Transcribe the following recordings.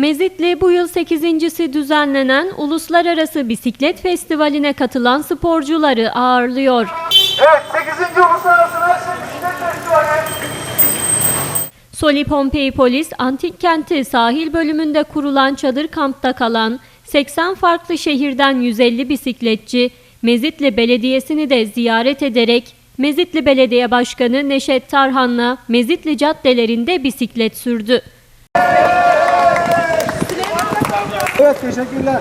Mezitli bu yıl 8.si düzenlenen Uluslararası Bisiklet Festivali'ne katılan sporcuları ağırlıyor. Evet 8. Uluslararası Bisiklet Festivali. Soli Pompei Polis, Antik Kenti sahil bölümünde kurulan çadır kampta kalan 80 farklı şehirden 150 bisikletçi, Mezitli Belediyesi'ni de ziyaret ederek Mezitli Belediye Başkanı Neşet Tarhan'la Mezitli caddelerinde bisiklet sürdü. Evet teşekkürler.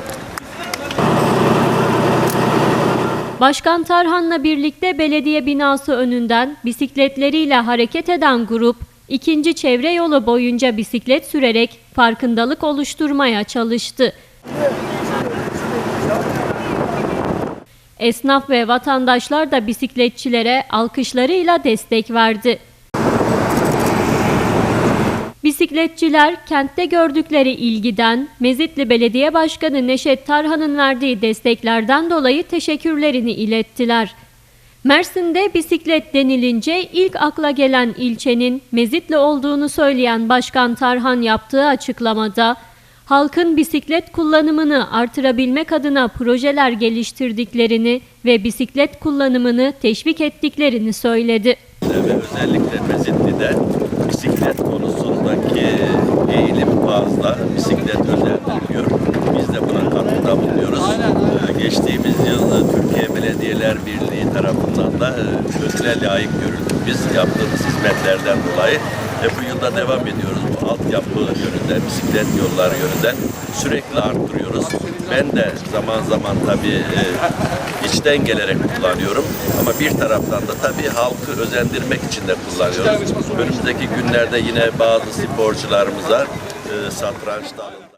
Başkan Tarhan'la birlikte belediye binası önünden bisikletleriyle hareket eden grup, ikinci çevre yolu boyunca bisiklet sürerek farkındalık oluşturmaya çalıştı. Esnaf ve vatandaşlar da bisikletçilere alkışlarıyla destek verdi. Bisikletçiler kentte gördükleri ilgiden Mezitli Belediye Başkanı Neşet Tarhan'ın verdiği desteklerden dolayı teşekkürlerini ilettiler. Mersin'de bisiklet denilince ilk akla gelen ilçenin Mezitli olduğunu söyleyen Başkan Tarhan yaptığı açıklamada halkın bisiklet kullanımını artırabilmek adına projeler geliştirdiklerini ve bisiklet kullanımını teşvik ettiklerini söyledi. ve özellikle Mezitli'de bisiklet konusundaki eğilim fazla. Bisiklet özendiriliyor. Biz de buna katkıda bulunuyoruz. Ee, Geçtiğimiz yıl e, Türkiye Belediyeler Birliği tarafından da ödüle layık görüldük. Biz yaptığımız hizmetlerden dolayı ve bu yılda devam ediyoruz. Bu altyapı yönünden, bisiklet yolları yönünden sürekli arttırıyoruz. Ben de zaman zaman tabii e, içten gelerek kullanıyorum. Ama bir taraftan da tabii halkı özendirmek için de kullanıyoruz. Önümüzdeki günlerde yine bazı sporcularımıza e, satranç dalında